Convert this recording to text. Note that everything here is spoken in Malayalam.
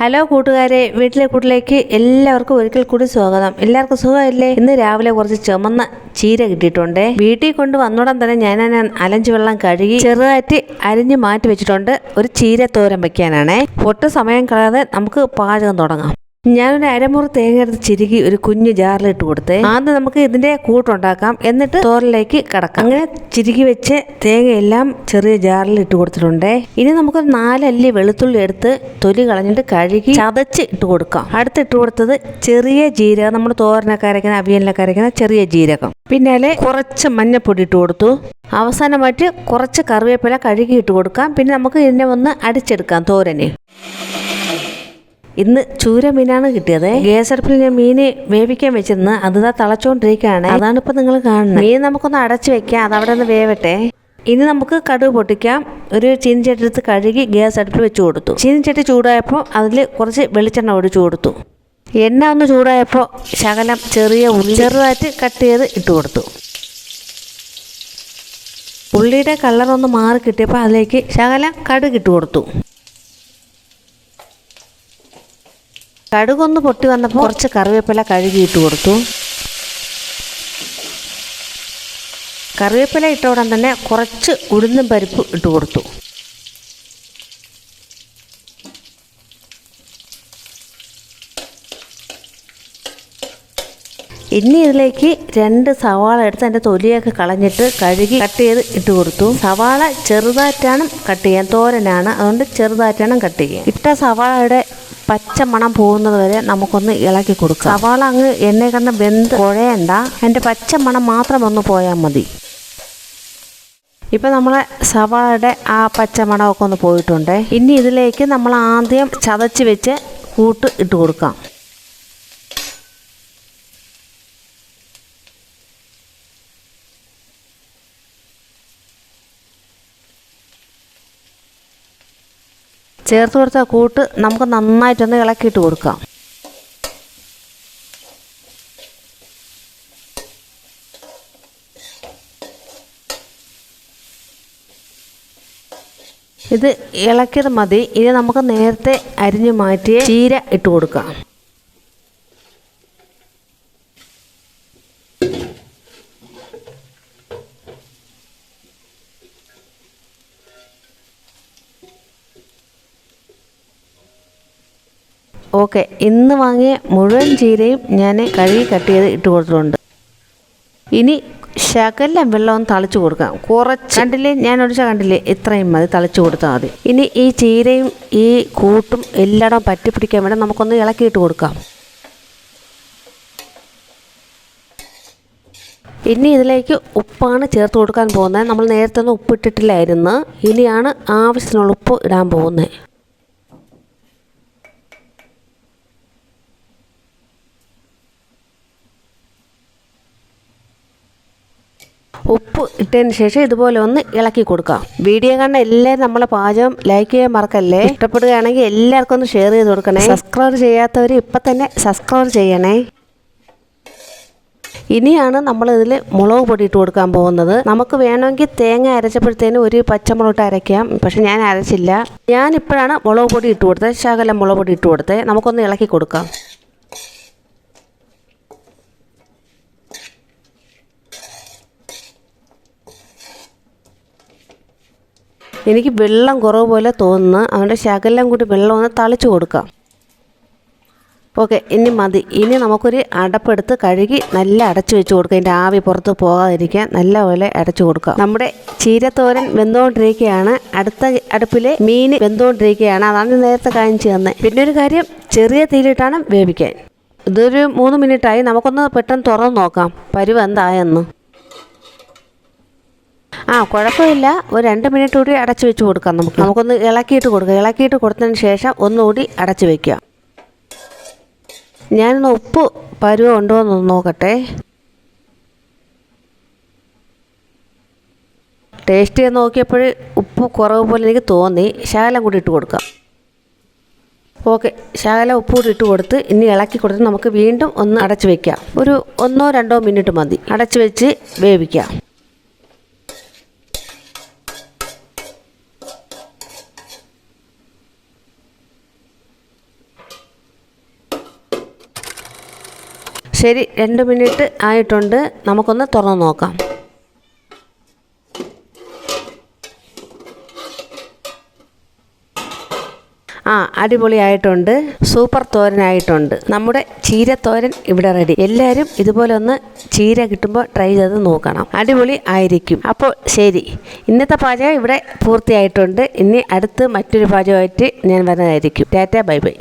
ഹലോ കൂട്ടുകാരെ വീട്ടിലെ കൂട്ടിലേക്ക് എല്ലാവർക്കും ഒരിക്കൽ കൂടി സ്വാഗതം. എല്ലാവർക്കും സുഖമല്ലേ? ഇന്ന് രാവിലെ കുറച്ച് ചുമന്ന ചീര കിട്ടിയിട്ടുണ്ട്. വീട്ടിൽ കൊണ്ട് വന്നോടം തന്നെ ഞാൻ അലഞ്ച് വെള്ളം കഴുകി ചെറുതായിട്ട് അരിഞ്ഞ് മാറ്റി വെച്ചിട്ടുണ്ട്. ഒരു ചീര തോരൻ വെക്കാനാണേ. ഒട്ടും സമയം കളയാതെ നമുക്ക് പാചകം തുടങ്ങാം. ഞാനൊരു അരമുറി തേങ്ങ എടുത്ത് ചിരുകി ഒരു കുഞ്ഞു ജാറിലിട്ട് കൊടുത്തേ. ആദ്യം നമുക്ക് ഇതിന്റെ കൂട്ടുണ്ടാക്കാം. എന്നിട്ട് തോരലേക്ക് കടക്കാം. അങ്ങനെ ചിരുകി വെച്ച് തേങ്ങയെല്ലാം ചെറിയ ജാറിൽ ഇട്ട് കൊടുത്തിട്ടുണ്ട്. ഇനി നമുക്ക് നാലല്ലി വെളുത്തുള്ളി എടുത്ത് തൊലി കളഞ്ഞിട്ട് കഴുകി ചതച്ച് ഇട്ട് കൊടുക്കാം. അടുത്ത് ഇട്ട് കൊടുത്തത് ചെറിയ ജീരകം. നമ്മൾ തോരനൊക്കെ അരയ്ക്കുന്ന അവിയലിനൊക്കെ അരയ്ക്കുന്ന ചെറിയ ജീരകം. പിന്നാലെ കുറച്ച് മഞ്ഞപ്പൊടി ഇട്ട് കൊടുത്തു. അവസാനമായിട്ട് കുറച്ച് കറിവേപ്പില കഴുകി ഇട്ട് കൊടുക്കാം. പിന്നെ നമുക്ക് ഇതിനെ ഒന്ന് അടിച്ചെടുക്കാം തോരന്. ഇന്ന് ചൂര മീനാണ് കിട്ടിയത്. ഗ്യാസ് അടുപ്പിൽ ഞാൻ മീന് വേവിക്കാൻ വെച്ചിരുന്നു അത് ഇതാ തിളച്ചോണ്ടിരിക്കുകയാണ്. അതാണ് ഇപ്പൊ നിങ്ങൾ കാണുന്നത് മീൻ നമുക്കൊന്ന് അടച്ചു വെക്കാം. അത് അവിടെ ഒന്ന് വേവട്ടെ. ഇനി നമുക്ക് കടുക് പൊട്ടിക്കാം. ഒരു ചീനിച്ചട്ടി എടുത്ത് കഴുകി ഗ്യാസ് അടുപ്പിൽ വെച്ച് കൊടുത്തു. ചീനിച്ചട്ടി ചൂടായപ്പോൾ അതിൽ കുറച്ച് വെളിച്ചെണ്ണ ഒഴിച്ചു കൊടുത്തു. എണ്ണ ഒന്ന് ചൂടായപ്പോൾ ശകലം ചെറിയ ഉള്ളി ചെറുതായിട്ട് കട്ട് ചെയ്ത് ഇട്ട് കൊടുത്തു. ഉള്ളിയുടെ കളറൊന്ന് ഒന്ന് മാറി കിട്ടിയപ്പോൾ അതിലേക്ക് ശകലം കടുക് ഇട്ട് കൊടുത്തു. കടുകൊന്ന് പൊട്ടി വന്നപ്പോൾ കുറച്ച് കറിവേപ്പില കഴുകിയിട്ട് കൊടുത്തു. കറിവേപ്പില ഇട്ട ഉടൻ തന്നെ കുറച്ച് ഉഴുന്നും പരിപ്പ് ഇട്ട് കൊടുത്തു. ഇനി ഇതിലേക്ക് രണ്ട് സവാള എടുത്ത് അതിന്റെ തൊലിയൊക്കെ കളഞ്ഞിട്ട് കഴുകി കട്ട് ചെയ്ത് ഇട്ട് കൊടുത്തു. സവാള ചെറുതായിട്ടാണ് കട്ട് ചെയ്യാൻ തോരനാണ്. അതുകൊണ്ട് ചെറുതായിട്ടാണ് കട്ട് ചെയ്യാൻ. ഇട്ട സവാളയുടെ പച്ച മണം പോകുന്നത് വരെ നമുക്കൊന്ന് ഇളക്കി കൊടുക്കാം. സവാള അങ്ങ് എണ്ണ കിടന്ന് വെന്ത് കുഴയണ്ട. അതിന്റെ പച്ച മണം മാത്രം ഒന്ന് പോയാൽ മതി. ഇപ്പം നമ്മളെ സവാളയുടെ ആ പച്ച മണമൊക്കെ ഒന്ന് പോയിട്ടുണ്ട്. ഇനി ഇതിലേക്ക് നമ്മൾ ആദ്യം ചതച്ച് വെച്ച് കൂട്ട് ഇട്ട് കൊടുക്കാം. ചേർത്ത് കൊടുത്ത കൂട്ട് നമുക്ക് നന്നായിട്ടൊന്ന് ഇളക്കിയിട്ട് കൊടുക്കാം. ഇത് ഇളക്കിയത് മതി. ഇനി നമുക്ക് നേരത്തെ അരിഞ്ഞു മാറ്റിയ ചീര ഇട്ട് കൊടുക്കാം. ഓക്കെ ഇന്ന് വാങ്ങിയ മുഴുവൻ ചീരയും ഞാൻ കഴുകി കട്ട് ചെയ്ത് ഇട്ട് കൊടുത്തിട്ടുണ്ട്. ഇനി ശകലം വെള്ളവും തളിച്ചു കൊടുക്കാം. കുറച്ച് കണ്ടില്ലേ? ഞാൻ ഒഴിച്ച കണ്ടില്ലേ? ഇത്രയും മതി തളിച്ചു കൊടുത്താൽ മതി. ഇനി ഈ ചീരയും ഈ കൂട്ടും എല്ലായിടം പറ്റിപ്പിടിക്കാൻ വേണ്ടി നമുക്കൊന്ന് ഇളക്കിയിട്ട് കൊടുക്കാം. ഇനി ഇതിലേക്ക് ഉപ്പാണ് ചേർത്ത് കൊടുക്കാൻ പോകുന്നത്. നമ്മൾ നേരത്തെ ഒന്നും ഉപ്പിട്ടിട്ടില്ലായിരുന്നു. ഇനിയാണ് ആവശ്യത്തിനുള്ള ഉപ്പ് ഇടാൻ പോകുന്നത്. ഉപ്പ് ഇട്ടതിന് ശേഷം ഇതുപോലെ ഒന്ന് ഇളക്കി കൊടുക്കാം വീഡിയോ കണ്ട എല്ലാവരും നമ്മളെ പാചകം ലൈക്ക് ചെയ്യാൻ മറക്കല്ലേ? ഇഷ്ടപ്പെടുകയാണെങ്കിൽ എല്ലാവർക്കും ഒന്ന് ഷെയർ ചെയ്ത് കൊടുക്കണേ. സബ്സ്ക്രൈബ് ചെയ്യാത്തവർ ഇപ്പം തന്നെ സബ്സ്ക്രൈബ് ചെയ്യണേ. ഇനിയാണ് നമ്മൾ ഇതിൽ മുളക് പൊടി ഇട്ട് കൊടുക്കാൻ പോകുന്നത്. നമുക്ക് വേണമെങ്കിൽ തേങ്ങ അരച്ചപ്പോഴത്തേനും ഒരു പച്ചമുളക് അരയ്ക്കാം. പക്ഷെ ഞാൻ അരച്ചില്ല. ഞാനിപ്പോഴാണ് മുളക് പൊടി ഇട്ട് കൊടുത്തത്. ശകലം മുളക് പൊടി ഇട്ട് കൊടുത്തത്. നമുക്കൊന്ന് ഇളക്കി കൊടുക്കാം. എനിക്ക് വെള്ളം കുറവ് പോലെ തോന്നുന്നു അവന്റെ ശകലം കൂടി വെള്ളം ഒന്ന് തളിച്ചു കൊടുക്കാം. ഓക്കെ ഇനി മതി. ഇനി നമുക്കൊരു അടപ്പെടുത്ത് കഴുകി നല്ല അടച്ചു വെച്ച് കൊടുക്കാം. എന്റെ ആവി പുറത്ത് പോകാതിരിക്കാൻ നല്ലപോലെ അടച്ചു കൊടുക്കാം. നമ്മുടെ ചീരത്തോരൻ വെന്തുകൊണ്ടിരിക്കുകയാണ് അടുത്ത അടുപ്പിൽ മീൻ വെന്തുകൊണ്ടിരിക്കുകയാണ് അതാണ് നേരത്തെ കാണിച്ചു തന്നെ പിന്നെ ഒരു കാര്യം ചെറിയ തീയിലിട്ടാണ് വേവിക്കാൻ. ഇതൊരു മൂന്ന് മിനിറ്റായി. നമുക്കൊന്ന് പെട്ടെന്ന് തുറന്ന് നോക്കാം. പരുവ് എന്തായെന്ന്. ആ കുഴപ്പമില്ല. ഒരു രണ്ട് മിനിറ്റ് കൂടി അടച്ചു വെച്ച് കൊടുക്കാം നമുക്ക്. നമുക്കൊന്ന് ഇളക്കിയിട്ട് കൊടുക്കാം. ഇളക്കിയിട്ട് കൊടുത്തതിന് ശേഷം ഒന്നുകൂടി അടച്ചു വെക്കുക. ഞാനൊന്ന് ഉപ്പ് പരുവം ഉണ്ടോ എന്ന് നോക്കട്ടെ. ടേസ്റ്റ് ചെയ്ത് നോക്കിയപ്പോൾ ഉപ്പ് കുറവ് പോലെ എനിക്ക് തോന്നി. ശകലം കൂടി ഇട്ട് കൊടുക്കാം. ഓക്കെ. ശകലം ഉപ്പ് കൂടി ഇട്ട് കൊടുത്ത് ഇനി ഇളക്കി കൊടുത്ത് നമുക്ക് വീണ്ടും ഒന്ന് അടച്ചു വയ്ക്കാം ഒരു ഒന്നോ രണ്ടോ മിനിറ്റ് മതി. അടച്ചു വെച്ച് വേവിക്കാം. ശരി രണ്ട് മിനിറ്റ് ആയിട്ടുണ്ട്. നമുക്കൊന്ന് തുറന്ന് നോക്കാം. ആ അടിപൊളിയായിട്ടുണ്ട്. സൂപ്പർ തോരനായിട്ടുണ്ട്. നമ്മുടെ ചീരത്തോരൻ ഇവിടെ റെഡി എല്ലാവരും ഇതുപോലെ ഒന്ന് ചീര കിട്ടുമ്പോൾ ട്രൈ ചെയ്ത് നോക്കണം. അടിപൊളി ആയിരിക്കും. അപ്പോൾ ശരി ഇന്നത്തെ പാചകം ഇവിടെ പൂർത്തിയായിട്ടുണ്ട്. ഇനി അടുത്ത് മറ്റൊരു പാചകമായിട്ട് ഞാൻ വരുന്നതായിരിക്കും. Tata bye bye.